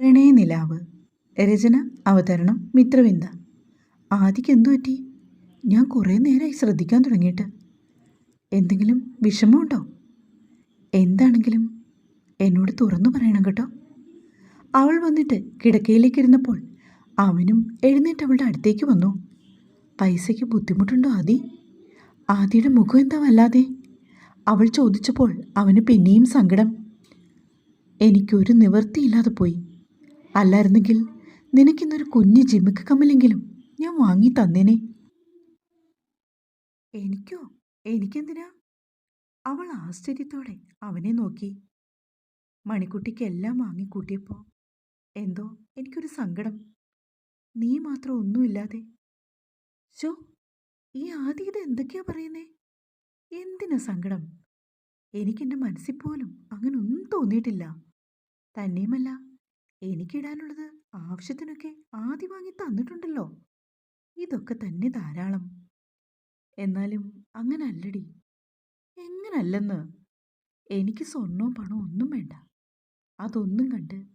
പ്രണയനിലാവ് രചന അവതരണം മിത്രവിന്ദ. ആദിക്ക് എന്തു പറ്റി ഞാൻ കുറേ നേരമായി ശ്രദ്ധിക്കാൻ തുടങ്ങിയിട്ട്. എന്തെങ്കിലും വിഷമമുണ്ടോ? എന്താണെങ്കിലും എന്നോട് തുറന്നു പറയണം കേട്ടോ. അവൾ വന്നിട്ട് കിടക്കയിലേക്ക് ഇരുന്നപ്പോൾ അവനും എഴുന്നേറ്റ് അവളുടെ അടുത്തേക്ക് വന്നു. പൈസയ്ക്ക് ബുദ്ധിമുട്ടുണ്ടോ ആദി? ആദിയുടെ മുഖം എന്താ വല്ലാതെ? അവൾ ചോദിച്ചപ്പോൾ അവന് പിന്നെയും സങ്കടം. എനിക്കൊരു നിവൃത്തിയില്ലാതെ പോയി. അല്ലായിരുന്നെങ്കിൽ നിനക്കിന്നൊരു കുഞ്ഞ് ജിമിക്ക് കമ്മലെങ്കിലും ഞാൻ വാങ്ങി തന്നേനെ. എനിക്കോ? എനിക്കെന്തിനാ? അവൾ ആശ്ചര്യത്തോടെ അവനെ നോക്കി. മണിക്കുട്ടിക്ക് എല്ലാം വാങ്ങിക്കൂട്ടിയപ്പോൾ എന്തോ എനിക്കൊരു സങ്കടം. നീ മാത്രം ഒന്നുമില്ലാതെ. ഷോ ഈ ആദ്യ ഇത് എന്തൊക്കെയാ പറയുന്നേ? എന്തിനാ സങ്കടം? എനിക്കെന്റെ മനസ്സിൽ പോലും അങ്ങനെ ഒന്നും തോന്നിയിട്ടില്ല. തന്നെയുമല്ല എനിക്കിടാനുള്ളത് ആവശ്യത്തിനൊക്കെ ആദ്യം വാങ്ങി തന്നിട്ടുണ്ടല്ലോ. ഇതൊക്കെ തന്നെ ധാരാളം. എന്നാലും അങ്ങനെ അല്ലടി എങ്ങനല്ലെന്ന്? എനിക്ക് സ്വർണവും പണവും ഒന്നും വേണ്ട. അതൊന്നും കണ്ട്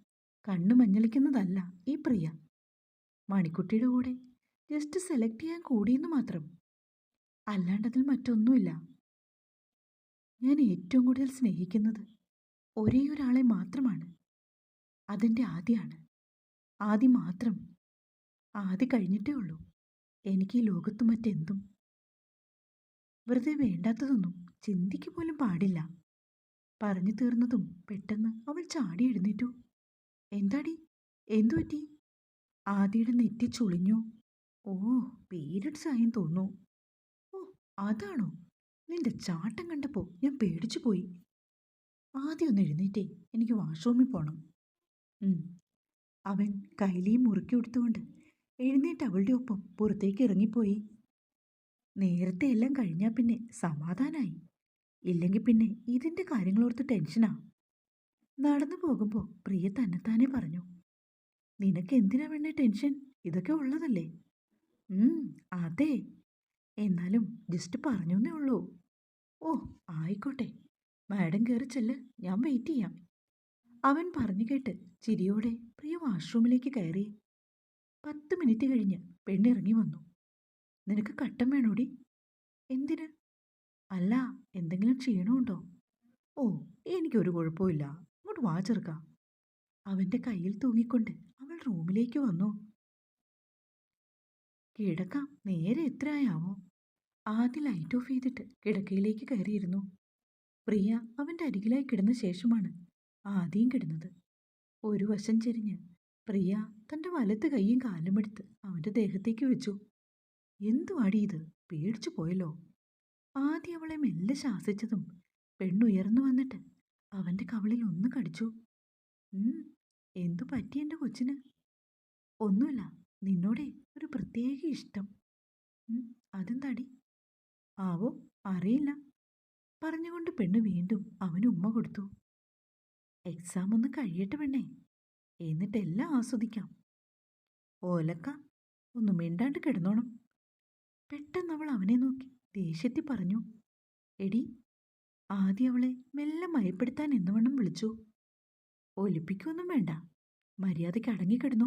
കണ്ണു മഞ്ഞളിക്കുന്നതല്ല ഈ പ്രിയ. മണിക്കുട്ടിയുടെ കൂടെ ജസ്റ്റ് സെലക്ട് ചെയ്യാൻ കൂടിയെന്ന് മാത്രം. അല്ലാണ്ടതിൽ മറ്റൊന്നുമില്ല. ഞാൻ ഏറ്റവും കൂടുതൽ സ്നേഹിക്കുന്നത് ഒരേ ഒരാളെ മാത്രമാണ്. അതെന്റെ ആദ്യമാണ് ആദ്യം മാത്രം. ആദ്യം കഴിഞ്ഞിട്ടേ ഉള്ളൂ. എനിക്ക് ഈ ലോകത്ത് മറ്റെന്തും? വെറുതെ വേണ്ടാത്തതൊന്നും ചിന്തിക്ക് പോലും പാടില്ല. പറഞ്ഞു തീർന്നതും പെട്ടെന്ന് അവൾ ചാടി എഴുന്നേറ്റു. എന്താടി? എന്തു പറ്റി? ആദിയുടെ നെറ്റി ചുളിഞ്ഞു. ഓ പീരിയഡ്സ് സായം തോന്നുന്നു. ഓ അതാണോ? നിന്റെ ചാട്ടം കണ്ടപ്പോൾ ഞാൻ പേടിച്ചു പോയി. ആദ്യം ഒന്ന് എഴുന്നേറ്റേ. എനിക്ക് വാഷ്റൂമിൽ പോകണം. അവൻ കൈലിയും മുറുക്കി കൊടുത്തുകൊണ്ട് എഴുന്നേറ്റ് അവളുടെ ഒപ്പം പുറത്തേക്ക് ഇറങ്ങിപ്പോയി. നേരത്തെ എല്ലാം കഴിഞ്ഞാൽ പിന്നെ സമാധാനായി. ഇല്ലെങ്കിൽ പിന്നെ ഇതിന്റെ കാര്യങ്ങളോർത്ത് ടെൻഷനാ. നടന്നു പോകുമ്പോൾ പ്രിയ തന്നെത്താനെ പറഞ്ഞു നിനക്ക് എന്തിനാ വേണ്ട ടെൻഷൻ? ഇതൊക്കെ ഉള്ളതല്ലേ? അതെ. എന്നാലും ജസ്റ്റ് പറഞ്ഞേ ഉള്ളൂ. ഓ ആയിക്കോട്ടെ. മാഡം കയറി ചെല്ല്. ഞാൻ വെയിറ്റ് ചെയ്യാം. അവൻ പറഞ്ഞു കേട്ട് ചിരിയോടെ പ്രിയ വാഷ്റൂമിലേക്ക് കയറി. പത്ത് മിനിറ്റ് കഴിഞ്ഞ് പെണ്ണിറങ്ങി വന്നു. നിനക്ക് കട്ടം വേണോടി? എന്തിന്? അല്ല എന്തെങ്കിലും ക്ഷീണമുണ്ടോ? ഓ എനിക്കൊരു കുഴപ്പമില്ല അങ്ങോട്ട് വാ ചെറുക്ക. അവന്റെ കയ്യിൽ തൂങ്ങിക്കൊണ്ട് അവൾ റൂമിലേക്ക് വന്നു. കിടക്ക നേരെ എത്രയാവോ ആദ്യം ലൈറ്റ് ഓഫ് ചെയ്തിട്ട് കിടക്കയിലേക്ക് കയറിയിരുന്നു. പ്രിയ അവന്റെ അരികിലായി കിടന്ന ശേഷമാണ് ആദ്യം കിടന്നത്. ഒരു വശം ചെരിഞ്ഞ് പ്രിയ തന്റെ വലത്ത് കൈയും കാലും എടുത്ത് അവന്റെ ദേഹത്തേക്ക് വെച്ചു. എന്തുവാടി ഇത്? പേടിച്ചു പോയല്ലോ. ആദ്യം അവളെ മെല്ലെ ശാസിച്ചതും പെണ്ണുയർന്നു വന്നിട്ട് അവന്റെ കവളിൽ ഒന്ന് കടിച്ചു. എന്തു പറ്റി എന്റെ കൊച്ചിന്? ഒന്നുമില്ല നിന്നോടെ ഒരു പ്രത്യേക ഇഷ്ടം. അതെന്താടി? ആവോ അറിയില്ല. പറഞ്ഞുകൊണ്ട് പെണ്ണ് വീണ്ടും അവന് ഉമ്മ കൊടുത്തു. എക്സാം ഒന്ന് കഴിയട്ടെ പെണ്ണേ. എന്നിട്ടെല്ലാം ആസ്വദിക്കാം. ഓലക്ക ഒന്ന് മിണ്ടാണ്ട് കിടന്നോണം. പെട്ടെന്ന് അവൾ അവനെ നോക്കി. ദേഷ്യത്തിൽ പറഞ്ഞു എടി ആദ്യം അവളെ മെല്ലെ മയപ്പെടുത്താൻ എന്നുവണ്ണം വിളിച്ചു. ഒലിപ്പിക്കൊന്നും വേണ്ട. മര്യാദയ്ക്ക് അടങ്ങിക്കിടന്നു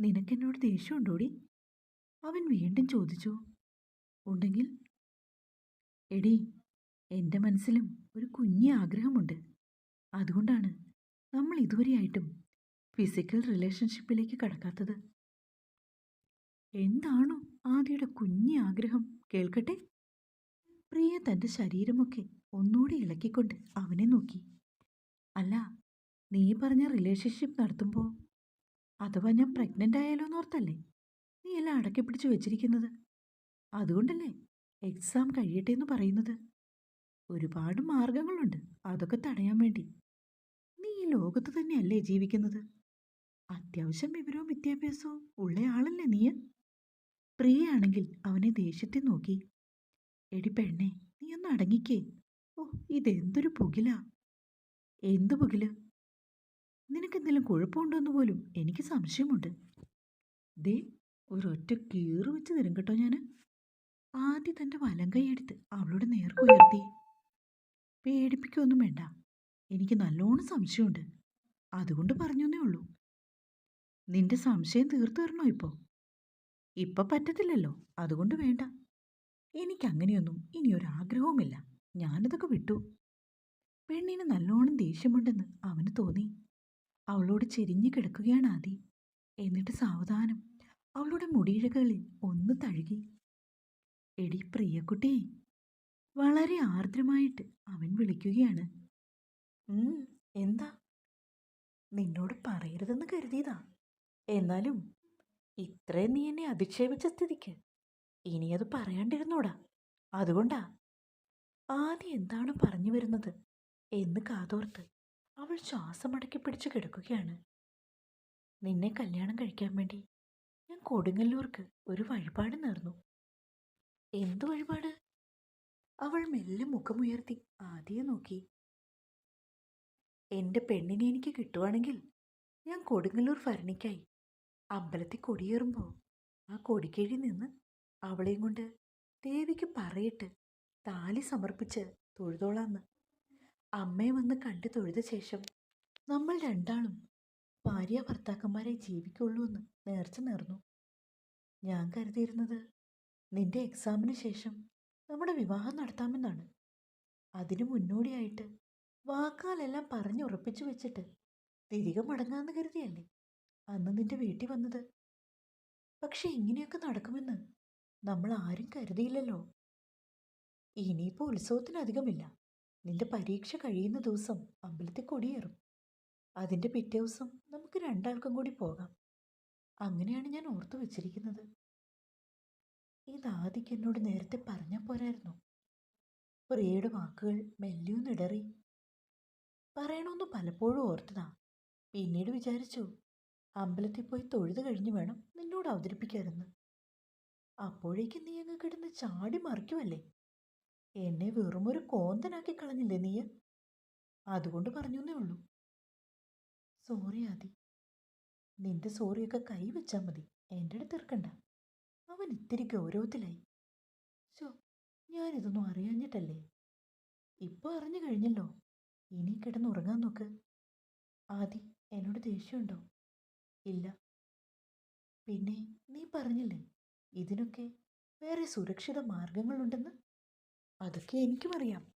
നിനക്കെന്നോട് ദേഷ്യമുണ്ടോടി? അവൻ വീണ്ടും ചോദിച്ചു. ഉണ്ടെങ്കിൽ? എടി എന്റെ മനസ്സിലും ഒരു കുഞ്ഞി ആഗ്രഹമുണ്ട്. അതുകൊണ്ടാണ് നമ്മൾ ഇതുവരെയായിട്ടും ഫിസിക്കൽ റിലേഷൻഷിപ്പിലേക്ക് കടക്കാത്തത്. എന്താണോ ആദിയുടെ കുഞ്ഞി ആഗ്രഹം കേൾക്കട്ടെ? പ്രിയ തന്റെ ശരീരമൊക്കെ ഒന്നുകൂടി ഇളക്കിക്കൊണ്ട് അവനെ നോക്കി. അല്ല നീ പറഞ്ഞ റിലേഷൻഷിപ്പ് നടത്തുമ്പോൾ അഥവാ ഞാൻ പ്രഗ്നന്റ് ആയാലോ എന്നോർത്തല്ലേ നീ എല്ലാം അടക്കി പിടിച്ച് വെച്ചിരിക്കുന്നത്. അതുകൊണ്ടല്ലേ എക്സാം കഴിയട്ടെ എന്ന് പറയുന്നത്? ഒരുപാട് മാർഗങ്ങളുണ്ട്. അതൊക്കെ തടയാൻ വേണ്ടി. നീ ഈ ലോകത്ത് തന്നെയല്ലേ ജീവിക്കുന്നത്? അത്യാവശ്യം വിവരവും വിദ്യാഭ്യാസവും ഉള്ള ആളല്ലേ നീ? പ്രിയയാണെങ്കിൽ അവനെ ദേഷ്യത്തെ നോക്കി. എടി പെണ്ണെ നീ ഒന്ന് അടങ്ങിക്കേ. ഓ ഇതെന്തൊരു പുകിലാ. എന്ത് പുകിൽ? നിനക്കെന്തെങ്കിലും കുഴപ്പമുണ്ടോന്ന് പോലും എനിക്ക് സംശയമുണ്ട്. ദേ ഒരൊറ്റ കീറ് വെച്ച് തരും കേട്ടോ ഞാൻ ആദ്യം തന്റെ വലം കൈയെടുത്ത് അവളുടെ നേർക്ക് ഉയർത്തി. പേടിപ്പിക്കൊന്നും വേണ്ട. എനിക്ക് നല്ലോണം സംശയമുണ്ട്. അതുകൊണ്ട് പറഞ്ഞേ ഉള്ളൂ. നിന്റെ സംശയം തീർത്തു തരണോ ഇപ്പോൾ ഇപ്പം പറ്റത്തില്ലല്ലോ. അതുകൊണ്ട് വേണ്ട. എനിക്കങ്ങനെയൊന്നും ഇനിയൊരാഗ്രഹവുമില്ല ഞാനതൊക്കെ വിട്ടു. പെണ്ണിന് നല്ലോണം ദേഷ്യമുണ്ടെന്ന് അവന് തോന്നി. അവളോട് ചെരിഞ്ഞു കിടക്കുകയാണ് ആദി. എന്നിട്ട് സാവധാനം അവളുടെ മുടിയിഴകളിൽ ഒന്ന് തഴുകി. എടി പ്രിയക്കുട്ടി വളരെ ആർദ്രമായിട്ട് അവൻ വിളിക്കുകയാണ്. "ഉം, എന്താ? നിന്നോട് പറയരുതെന്ന് കരുതിയതാ. എന്നാലും ഇത്രയും നീ എന്നെ അധിക്ഷേപിച്ച സ്ഥിതിക്ക് ഇനി അത് പറയാണ്ടിരുന്നോടാ. അതുകൊണ്ടാ ആദ്യം എന്താണ് പറഞ്ഞു വരുന്നത്? എന്ന് കാതോർത്ത് അവൾ ശ്വാസമടക്കി പിടിച്ചു കിടക്കുകയാണ്. നിന്നെ കല്യാണം കഴിക്കാൻ വേണ്ടി ഞാൻ കൊടുങ്ങല്ലൂർക്ക് ഒരു വഴിപാട് നേർന്നു. എന്തു വഴിപാട്? അവൾ മെല്ലെ മുഖമുയർത്തി ആദ്യം നോക്കി. എന്റെ പെണ്ണിനെ എനിക്ക് കിട്ടുവാണെങ്കിൽ ഞാൻ കൊടുങ്ങല്ലൂർ ഭരണിക്കായി അമ്പലത്തിൽ കൊടിയേറുമ്പോൾ ആ കൊടിക്കഴി നിന്ന് അവളെയും കൊണ്ട് ദേവിക്ക് പറയിട്ട് താലി സമർപ്പിച്ച് തൊഴുതോളാന്ന്. അമ്മയെ വന്ന് കണ്ടു തൊഴുത ശേഷം നമ്മൾ രണ്ടാളും ഭാര്യ ഭർത്താക്കന്മാരെ ജീവിക്കുള്ളൂ എന്ന് നേർച്ച നേർന്നു. ഞാൻ കരുതിയിരുന്നത് നിന്റെ എക്സാമിന് ശേഷം നമ്മുടെ വിവാഹം നടത്താമെന്നാണ്. അതിനു മുന്നോടിയായിട്ട് വാക്കാലെല്ലാം പറഞ്ഞുറപ്പിച്ചു വെച്ചിട്ട് തിരികെ മടങ്ങാന്ന് കരുതിയല്ലേ? അന്ന് നിന്റെ വീട്ടിൽ വന്നത്. പക്ഷെ ഇങ്ങനെയൊക്കെ നടക്കുമെന്ന് നമ്മൾ ആരും കരുതിയില്ലല്ലോ. ഇനിയിപ്പോൾ ഉത്സവത്തിനധികമില്ല. നിന്റെ പരീക്ഷ കഴിയുന്ന ദിവസം അമ്പലത്തിൽ കൊടിയേറും. അതിന്റെ പിറ്റേ ദിവസം നമുക്ക് രണ്ടാൾക്കും കൂടി പോകാം. അങ്ങനെയാണ് ഞാൻ ഓർത്തു വെച്ചിരിക്കുന്നത്. ഇതാദിക്ക് എന്നോട് നേരത്തെ പറഞ്ഞാൽ പോരായിരുന്നു. പ്രിയയുടെ വാക്കുകൾ മെല്ലിയൊന്നിടറി. പറയണമെന്ന് പലപ്പോഴും ഓർത്തതാ. പിന്നീട് വിചാരിച്ചു അമ്പലത്തിൽ പോയി തൊഴുത് കഴിഞ്ഞു വേണം നിന്നോട് അവതരിപ്പിക്കാമെന്ന് അപ്പോഴേക്കും നീ അങ്ങ് കിടന്ന് ചാടി മറിക്കുമല്ലേ എന്നെ വെറുമൊരു കോന്തനാക്കി കളഞ്ഞില്ലേ നീ? അതുകൊണ്ട് പറഞ്ഞേ ഉള്ളൂ. സോറി ആദി. നിന്റെ സോറിയൊക്കെ കൈ വെച്ചാൽ മതി. എന്റെ അടുത്ത് തീർക്കണ്ട അവൻ ഇത്തിരി ഗൗരവത്തിലായി. ശോ ഞാനിതൊന്നും അറിയാഞ്ഞിട്ടല്ലേ? ഇപ്പോൾ അറിഞ്ഞു കഴിഞ്ഞല്ലോ. ഇനി കിടന്നുറങ്ങാൻ നോക്ക്. ആദി എന്നോട് ദേഷ്യമുണ്ടോ? ഇല്ല. പിന്നെ നീ പറഞ്ഞില്ലേ ഇതിനൊക്കെ വേറെ സുരക്ഷിത മാർഗങ്ങളുണ്ടെന്ന്? അതൊക്കെ എനിക്കും അറിയാം.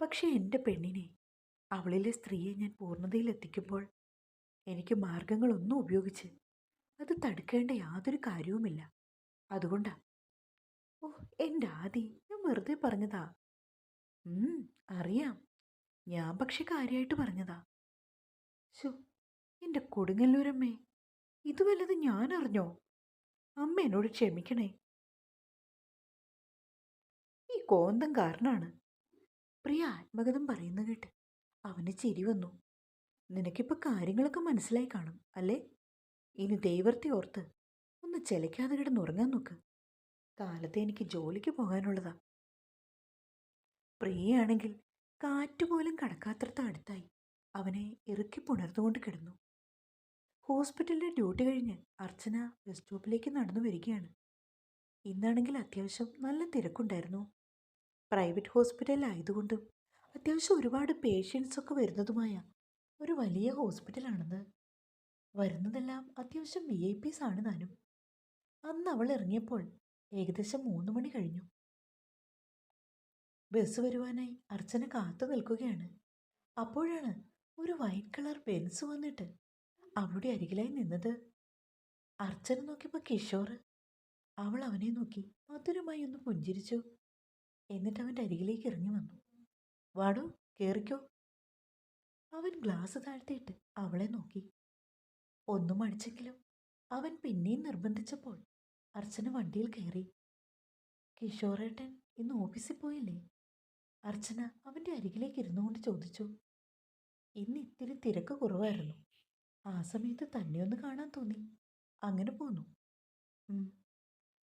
പക്ഷേ എന്റെ പെണ്ണിനെ അവളിലെ സ്ത്രീയെ ഞാൻ പൂർണതയിലെത്തിക്കുമ്പോൾ എനിക്ക് മാർഗങ്ങളൊന്നും ഉപയോഗിച്ച് അത് തടുക്കേണ്ട യാതൊരു കാര്യവുമില്ല. അതുകൊണ്ടാ. ഓ എന്റെ ആദി ഞാൻ വെറുതെ പറഞ്ഞതാ. അറിയാം. ഞാൻ പക്ഷെ കാര്യമായിട്ട് പറഞ്ഞതാ. ശോ എന്റെ കൊടുങ്ങല്ലൂരമ്മേ ഇത് വല്ലത് ഞാൻ അറിഞ്ഞോ അമ്മ എന്നോട് ക്ഷമിക്കണേ. ഈ കോന്തം കാരണാണ് പ്രിയ ആത്മകഥം പറയുന്ന കേട്ട് അവന് ചിരി വന്നു. നിനക്കിപ്പോൾ കാര്യങ്ങളൊക്കെ മനസ്സിലായി കാണും അല്ലേ? ഇനി ദൈവർത്തി ഓർത്ത് ഒന്ന് ചെലക്കാതെ കിടന്നുറങ്ങാൻ നോക്ക്. കാലത്ത് എനിക്ക് ജോലിക്ക് പോകാനുള്ളതാ. പ്രിയയാണെങ്കിൽ കാറ്റുപോലും കടക്കാത്രത്ത അടുത്തായി അവനെ ഇറുക്കി പുണർന്നുകൊണ്ട് കിടന്നു. ഹോസ്പിറ്റലിലെ ഡ്യൂട്ടി കഴിഞ്ഞ് അർച്ചന ബസ് സ്റ്റോപ്പിലേക്ക് നടന്നു വരികയാണ്. ഇന്നാണെങ്കിൽ അത്യാവശ്യം നല്ല തിരക്കുണ്ടായിരുന്നു. പ്രൈവറ്റ് ഹോസ്പിറ്റലായതുകൊണ്ടും അത്യാവശ്യം ഒരുപാട് പേഷ്യൻസൊക്കെ വരുന്നതുമായ ഒരു വലിയ ഹോസ്പിറ്റലാണെന്ന് വരുന്നതെല്ലാം അത്യാവശ്യം വി ഐ പീസ് ആണ് താനും അന്ന് അവൾ ഇറങ്ങിയപ്പോൾ ഏകദേശം മൂന്ന് മണി കഴിഞ്ഞു. ബസ് വരുവാനായി അർച്ചന കാത്തു നിൽക്കുകയാണ്. അപ്പോഴാണ് ഒരു വൈറ്റ് കളർ ബെൻസ് വന്നിട്ട് അവളുടെ അരികിലായി നിന്നത്. അർച്ചന നോക്കിയപ്പോൾ കിഷോർ അവൾ അവനെ നോക്കി മധുരമായി ഒന്ന് പുഞ്ചിരിച്ചു. എന്നിട്ട് അവന്റെ അരികിലേക്ക് ഇറങ്ങി വന്നു. വാടോ കയറിക്കോ അവൻ ഗ്ലാസ് താഴ്ത്തിയിട്ട് അവളെ നോക്കി. ഒന്നും അടിച്ചെങ്കിലും അവൻ പിന്നെയും നിർബന്ധിച്ചപ്പോൾ അർച്ചന വണ്ടിയിൽ കയറി. കിഷോറേട്ടൻ ഇന്ന് ഓഫീസിൽ പോയില്ലേ? അർച്ചന അവന്റെ അരികിലേക്ക് ഇരുന്നുകൊണ്ട് ചോദിച്ചു. ഇന്ന് ഇത്തിരി തിരക്ക് കുറവായിരുന്നു. ആ സമയത്ത് തന്നെ ഒന്ന് കാണാൻ തോന്നി. അങ്ങനെ പോന്നു.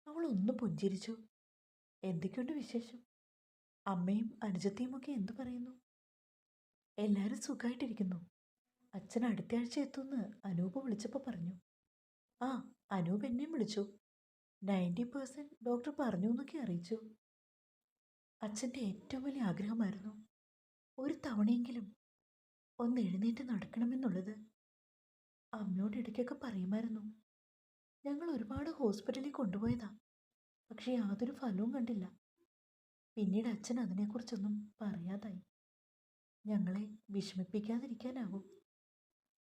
അവൾ ഒന്ന് പുഞ്ചിരിച്ചു. എന്തൊക്കെയുണ്ട് വിശേഷം? അമ്മയും അനുജത്തിയും ഒക്കെ എന്തു പറയുന്നു? എല്ലാവരും സുഖമായിട്ടിരിക്കുന്നു അച്ഛൻ അടുത്ത ആഴ്ച എത്തുമെന്ന് അനൂപ് വിളിച്ചപ്പോൾ പറഞ്ഞു. ആ അനൂപ് എന്നെയും വിളിച്ചു. നയന്റി പേഴ്സന്റ് ഡോക്ടർ പറഞ്ഞു എന്നൊക്കെ അറിയിച്ചു. അച്ഛന്റെ ഏറ്റവും വലിയ ആഗ്രഹമായിരുന്നു ഒരു തവണയെങ്കിലും ഒന്ന് എഴുന്നേറ്റ് നടക്കണമെന്നുള്ളത്. അമ്മയോട് ഇടയ്ക്കൊക്കെ പറയുമായിരുന്നു. ഞങ്ങൾ ഒരുപാട് ഹോസ്പിറ്റലിൽ കൊണ്ടുപോയതാ പക്ഷേ യാതൊരു ഫലവും കണ്ടില്ല. പിന്നീട് അച്ഛൻ അതിനെക്കുറിച്ചൊന്നും പറയാതായി. ഞങ്ങളെ വിഷമിപ്പിക്കാതിരിക്കാനാവും.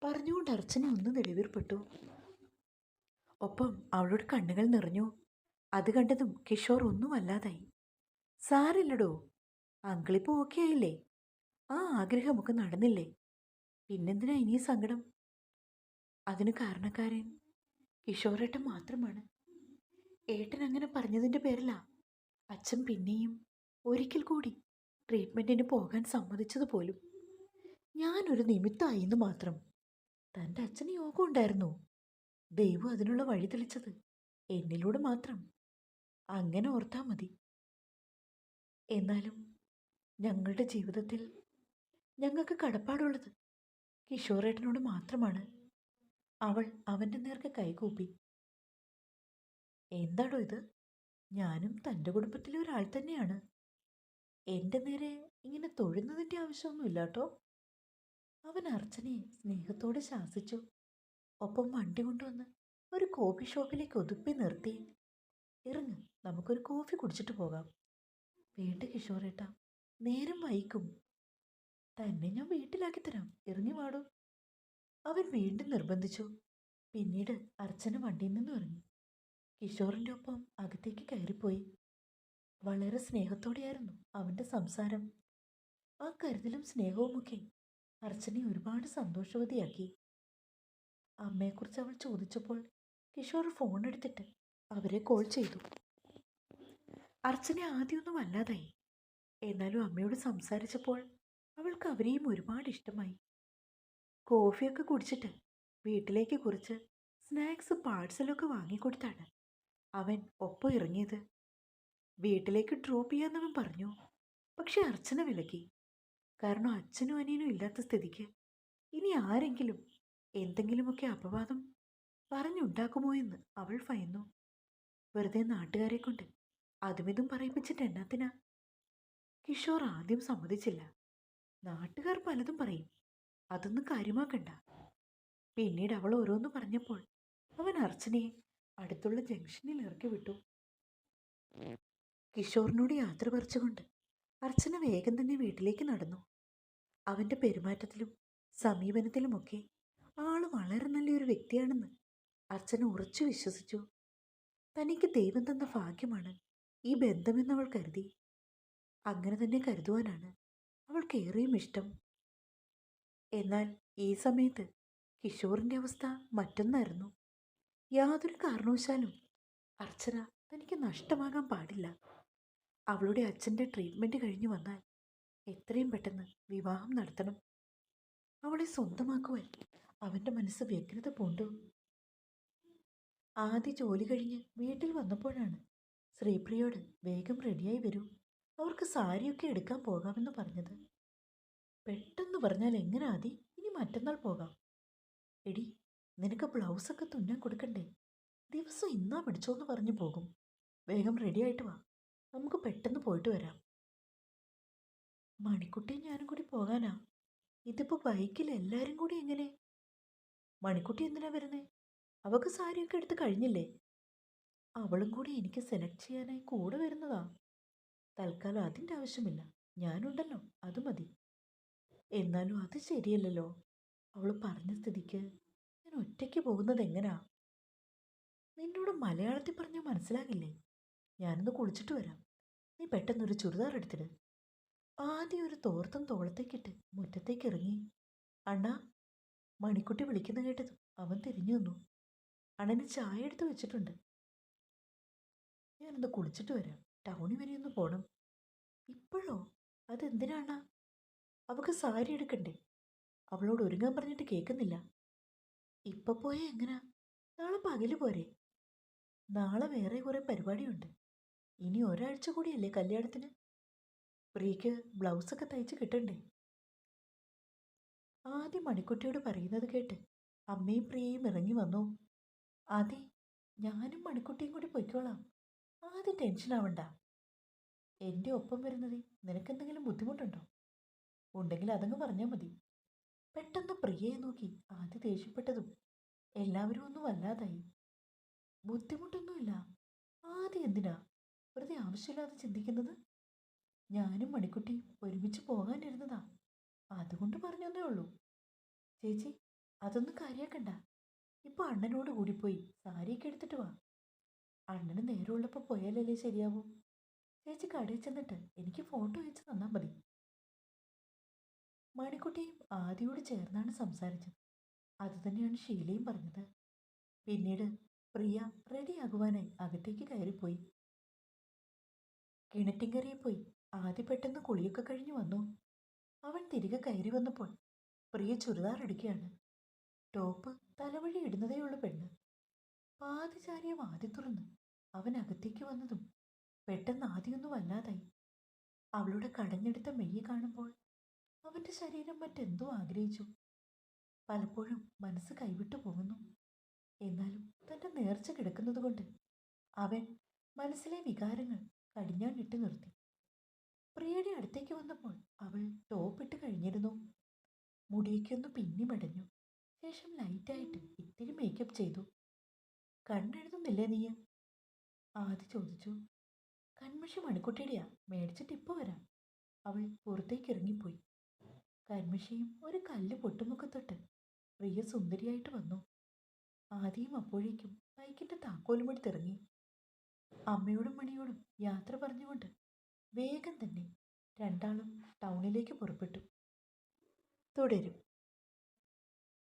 പറഞ്ഞുകൊണ്ട് അർച്ചന ഒന്ന് നെളിവീർപ്പെട്ടു ഒപ്പം അവളുടെ കണ്ണുകൾ നിറഞ്ഞു. അത് കണ്ടതും കിഷോർ ഒന്നും അല്ലാതായി. സാരില്ലടോ അങ്കിളിപ്പോൾ ഓക്കെ ആയില്ലേ? ആ ആഗ്രഹമൊക്കെ നടന്നില്ലേ? പിന്നെന്തിനാ ഇനി സങ്കടം? അതിന് കാരണക്കാരൻ കിഷോറേട്ടൻ മാത്രമാണ്. ഏട്ടൻ അങ്ങനെ പറഞ്ഞതിന്റെ പേരിലാ അച്ഛൻ പിന്നെയും ഒരിക്കൽ കൂടി ട്രീറ്റ്മെന്റിന് പോകാൻ സമ്മതിച്ചത് പോലും ഞാനൊരു നിമിത്തമായി എന്ന് മാത്രം. തന്റെ അച്ഛന് യോഗം ഉണ്ടായിരുന്നു. ദൈവം അതിനുള്ള വഴി തെളിച്ചത് എന്നിലൂടെ മാത്രം. അങ്ങനെ ഓർത്താൽ മതി. എന്നാലും ഞങ്ങളുടെ ജീവിതത്തിൽ ഞങ്ങൾക്ക് കടപ്പാടുള്ളത് കിഷോറേട്ടനോട് മാത്രമാണ്. അവൾ അവന്റെ നേർക്ക് കൈകൂപ്പി. എന്താണോ ഇത്? ഞാനും തന്റെ കുടുംബത്തിലെ ഒരാൾ തന്നെയാണ്. എന്റെ നേരെ ഇങ്ങനെ തൊഴുന്നതിന്റെ ആവശ്യമൊന്നുമില്ല കേട്ടോ അവൻ അർച്ചനയെ സ്നേഹത്തോടെ ശാസിച്ചു. ഒപ്പം വണ്ടി കൊണ്ടുവന്ന് ഒരു കോഫി ഷോപ്പിലേക്ക് ഒതുപ്പി നിർത്തി. ഇറങ്ങ് നമുക്കൊരു കോഫി കുടിച്ചിട്ട് പോകാം. വേണ്ട കിഷോറേട്ട നേരം വൈകും. തന്നെ ഞാൻ വീട്ടിലാക്കി തരാം ഇറങ്ങി വാടോ. അവൻ വീണ്ടും നിർബന്ധിച്ചു. പിന്നീട് അർച്ചന വണ്ടിയിൽ നിന്ന് ഇറങ്ങി. കിഷോറിന്റെ ഒപ്പം അകത്തേക്ക് കയറിപ്പോയി. വളരെ സ്നേഹത്തോടെയായിരുന്നു അവന്റെ സംസാരം. ആ കരുതലും സ്നേഹവുമൊക്കെ അർച്ചനയെ ഒരുപാട് സന്തോഷവതിയാക്കി. അമ്മയെക്കുറിച്ച് അവൾ ചോദിച്ചപ്പോൾ കിഷോർ ഫോൺ എടുത്തിട്ട് അവരെ കോൾ ചെയ്തു. അർച്ചന ആദ്യമൊന്നും വല്ലാതായി. എന്നാലും അമ്മയോട് സംസാരിച്ചപ്പോൾ അവൾക്ക് അവരെയും ഒരുപാട് ഇഷ്ടമായി. കോഫിയൊക്കെ കുടിച്ചിട്ട് വീട്ടിലേക്ക് കുറിച്ച് സ്നാക്സ് പാഴ്സലൊക്കെ വാങ്ങിക്കൊടുത്താണ്. അവൻ ഒപ്പം ഇറങ്ങിയത്. വീട്ടിലേക്ക് ഡ്രോപ്പ് ചെയ്യാന്നവൻ പറഞ്ഞു. പക്ഷെ അർച്ചന വിലക്കി. കാരണം അച്ഛനും അനിയനും ഇല്ലാത്ത സ്ഥിതിക്ക്. ഇനി ആരെങ്കിലും എന്തെങ്കിലുമൊക്കെ അപവാദം പറഞ്ഞുണ്ടാക്കുമോ എന്ന് അവൾ ഭയന്നു. വെറുതെ നാട്ടുകാരെ കൊണ്ട് അതുമിതും പറയിപ്പിച്ചിട്ട് എന്നാത്തിനാ? കിഷോർ ആദ്യം സമ്മതിച്ചില്ല. നാട്ടുകാർ പലതും പറയും. അതൊന്നും കാര്യമാക്കണ്ട. പിന്നീട് അവൾ ഓരോന്ന് പറഞ്ഞപ്പോൾ അവൻ അർച്ചനയെ അടുത്തുള്ള ജംഗ്ഷനിൽ ഇറക്കി വിട്ടു. കിഷോറിനോട് യാത്ര പറിച്ചുകൊണ്ട് അർച്ചന വേഗം തന്നെ വീട്ടിലേക്ക് നടന്നു. അവന്റെ പെരുമാറ്റത്തിലും സമീപനത്തിലുമൊക്കെ ആൾ വളരെ നല്ലൊരു വ്യക്തിയാണെന്ന് അർച്ചന ഉറച്ചു വിശ്വസിച്ചു. തനിക്ക് ദൈവം തന്ന ഭാഗ്യമാണ് ഈ ബന്ധമെന്നവൾ കരുതി. അങ്ങനെ തന്നെ കരുതുവാനാണ് അവൾക്ക് ഏറെയും ഇഷ്ടം. എന്നാൽ ഈ സമയത്ത് കിഷോറിന്റെ അവസ്ഥ മറ്റൊന്നായിരുന്നു. യാതൊരു കാരണവശാലും അർച്ചന തനിക്ക് നഷ്ടമാകാൻ പാടില്ല. അവളുടെ അച്ഛന്റെ ട്രീറ്റ്മെന്റ് കഴിഞ്ഞു വന്നാൽ എത്രയും പെട്ടെന്ന് വിവാഹം നടത്തണം. അവളെ സ്വന്തമാക്കുവാൻ അവന്റെ മനസ്സ് വ്യഗ്രത പൂണ്ടു. ആദ്യ ജോലി കഴിഞ്ഞ് വീട്ടിൽ വന്നപ്പോഴാണ് ശ്രീപ്രിയോട് വേഗം റെഡിയായി വരൂ. അവർക്ക് സാരിയൊക്കെ എടുക്കാൻ പോകാമെന്ന് പറഞ്ഞത്. പെട്ടെന്ന് പറഞ്ഞാൽ എങ്ങനെ ആദി? ഇനി മറ്റന്നാൾ പോകാം. എടി നിനക്ക് ബ്ലൗസൊക്കെ തുന്നാൻ കൊടുക്കണ്ടേ? ദിവസം ഇന്നാ പിടിച്ചോന്ന് പറഞ്ഞു പോകും. വേഗം റെഡിയായിട്ട് വാ. നമുക്ക് പെട്ടെന്ന് പോയിട്ട് വരാം. മണിക്കുട്ടിയും ഞാനും കൂടി പോകാനാ. ഇതിപ്പോൾ ബൈക്കിൽ എല്ലാവരും കൂടി എങ്ങനെ? മണിക്കുട്ടി എന്തിനാ വരുന്നേ? അവൾക്ക് സാരിയൊക്കെ എടുത്ത് കഴിഞ്ഞില്ലേ? അവളും കൂടി എനിക്ക് സെലക്ട് ചെയ്യാനായി കൂടെ വരുന്നതാ. തൽക്കാലം അതിന്റെ ആവശ്യമില്ല. ഞാനുണ്ടല്ലോ അത് മതി. എന്നാലും അത് ശരിയല്ലല്ലോ. അവൾ പറഞ്ഞ സ്ഥിതിക്ക് ഞാൻ ഒറ്റയ്ക്ക് പോകുന്നത് എങ്ങനാ? നിന്നോട് മലയാളത്തിൽ പറഞ്ഞാൽ മനസ്സിലാകില്ലേ? ഞാനൊന്ന് കുളിച്ചിട്ട് വരാം. നീ പെട്ടെന്നൊരു ചുരിദാർ എടുത്തിട്. ആദ്യം ഒരു തോർത്തം തോളത്തേക്കിട്ട് മുറ്റത്തേക്ക് ഇറങ്ങി അണ്ണാ മണിക്കുട്ടി വിളിക്കുന്ന കേട്ടതും അവൻ തിരിഞ്ഞു നിന്നു. അണ്ണന് ചായ എടുത്ത് വെച്ചിട്ടുണ്ട്. ഞാനൊന്ന് കുളിച്ചിട്ട് വരാം. ടൗണിൽ വരെ ഒന്ന് പോണം. ഇപ്പോഴോ? അതെന്തിനാണാ അവൾക്ക് സാരി എടുക്കണ്ടേ? അവളോട് ഒരുങ്ങാൻ പറഞ്ഞിട്ട് കേൾക്കുന്നില്ല. ഇപ്പൊ പോയാൽ എങ്ങനാ? നാളെ പകൽ പോരെ. നാളെ വേറെ കുറേ പരിപാടിയുണ്ട്. ഇനി ഒരാഴ്ച കൂടിയല്ലേ കല്യാണത്തിന്? പ്രിയക്ക് ബ്ലൗസൊക്കെ തയ്ച്ച് കിട്ടണ്ടേ? ആദ്യം മണിക്കുട്ടിയോട് പറയുന്നത് കേട്ട് അമ്മയും പ്രിയയും ഇറങ്ങി വന്നു. അതെ ഞാനും മണിക്കുട്ടിയും കൂടി പൊയ്ക്കോളാം. ആദ്യം ടെൻഷൻ ആവണ്ട. എന്റെ ഒപ്പം വരുന്നത് നിനക്കെന്തെങ്കിലും ബുദ്ധിമുട്ടുണ്ടോ? ഉണ്ടെങ്കിൽ അതങ്ങ് പറഞ്ഞാൽ മതി. പെട്ടെന്ന് പ്രിയയെ നോക്കി ആദ്യം ദേഷ്യപ്പെട്ടതും എല്ലാവരും ഒന്നും വല്ലാതായി. ബുദ്ധിമുട്ടൊന്നുമില്ല. ആദ്യം എന്തിനാ? വെറുതെ ആവശ്യമില്ലാതെ ചിന്തിക്കുന്നത്? ഞാനും മണിക്കുട്ടിയും ഒരുമിച്ച് പോകാനിരുന്നതാ. അതുകൊണ്ട് പറഞ്ഞതേ ഉള്ളൂ. ചേച്ചി അതൊന്നും കാര്യാക്കണ്ട. ഇപ്പൊ അണ്ണനോട് കൂടി പോയി സാരിയൊക്കെ എടുത്തിട്ട് വാ. അണ്ണന് നേരമുള്ളപ്പോൾ പോയാലല്ലേ ശരിയാവൂ? ചേച്ചി കടയിൽ ചെന്നിട്ട് എനിക്ക് ഫോട്ടോ അയച്ചു തന്നാൽ മതി. മണിക്കുട്ടിയും ആദിയോട് ചേർന്നാണ് സംസാരിച്ചത്. അതുതന്നെയാണ് ഷീലയും പറഞ്ഞത്. പിന്നീട് പ്രിയ റെഡിയാകുവാനായി അകത്തേക്ക് കയറിപ്പോയി. കിണറ്റിൻകരയിൽ പോയി ആദ്യ പെട്ടെന്ന് കുളിയൊക്കെ കഴിഞ്ഞു വന്നു. അവൻ തിരികെ കയറി വന്നപ്പോൾ പ്രിയ ചുരിദാർ എടുക്കുകയാണ് ടോപ്പ് തലവഴി ഇടുന്നതേയുള്ളൂ പെണ്ണ്. പാതി ചാരിയം ആദ്യ തുറന്ന് അവൻ അകത്തേക്ക് വന്നതും പെട്ടെന്ന് ആദ്യമൊന്നും വല്ലാതായി. അവളുടെ കടഞ്ഞെടുത്ത മെയ്യെ കാണുമ്പോൾ അവന്റെ ശരീരം മറ്റെന്തോ ആഗ്രഹിച്ചു. പലപ്പോഴും മനസ്സ് കൈവിട്ടു പോകുന്നു. എന്നാലും തന്റെ നേർച്ച കിടക്കുന്നതുകൊണ്ട് അവൻ മനസ്സിലെ വികാരങ്ങൾ കടിഞ്ഞാണിട്ട് നിർത്തി. പ്രിയയുടെ അടുത്തേക്ക് വന്നപ്പോൾ അവൾ ടോപ്പ് ഇട്ട് കഴിഞ്ഞിരുന്നു. മുടിയൊക്കെയൊന്ന് പിന്നി മടഞ്ഞു. ശേഷം ലൈറ്റായിട്ട് ഇത്തിരി മേക്കപ്പ് ചെയ്തു. കണ്ണെഴുതുന്നില്ലേ നീ? ആദ്യ ചോദിച്ചു. കൺമിഷി മണിക്കുട്ടിയുടെയാ. മേടിച്ചിട്ട് ഇപ്പോൾ വരാം. അവൾ പുറത്തേക്ക് ഇറങ്ങിപ്പോയി. കന്മഷിയും ഒരു കല്ല് പൊട്ടുമുഖത്തൊട്ട് തൊട്ട് പ്രിയ സുന്ദരിയായിട്ട് വന്നു. ആദ്യം അപ്പോഴേക്കും ബൈക്കിന്റെ താക്കോലും എടുത്തിറങ്ങി. അമ്മയോടും മണിയോടും യാത്ര പറഞ്ഞുകൊണ്ട് വേഗം തന്നെ രണ്ടാളും ടൗണിലേക്ക് പുറപ്പെട്ടു. തുടരും.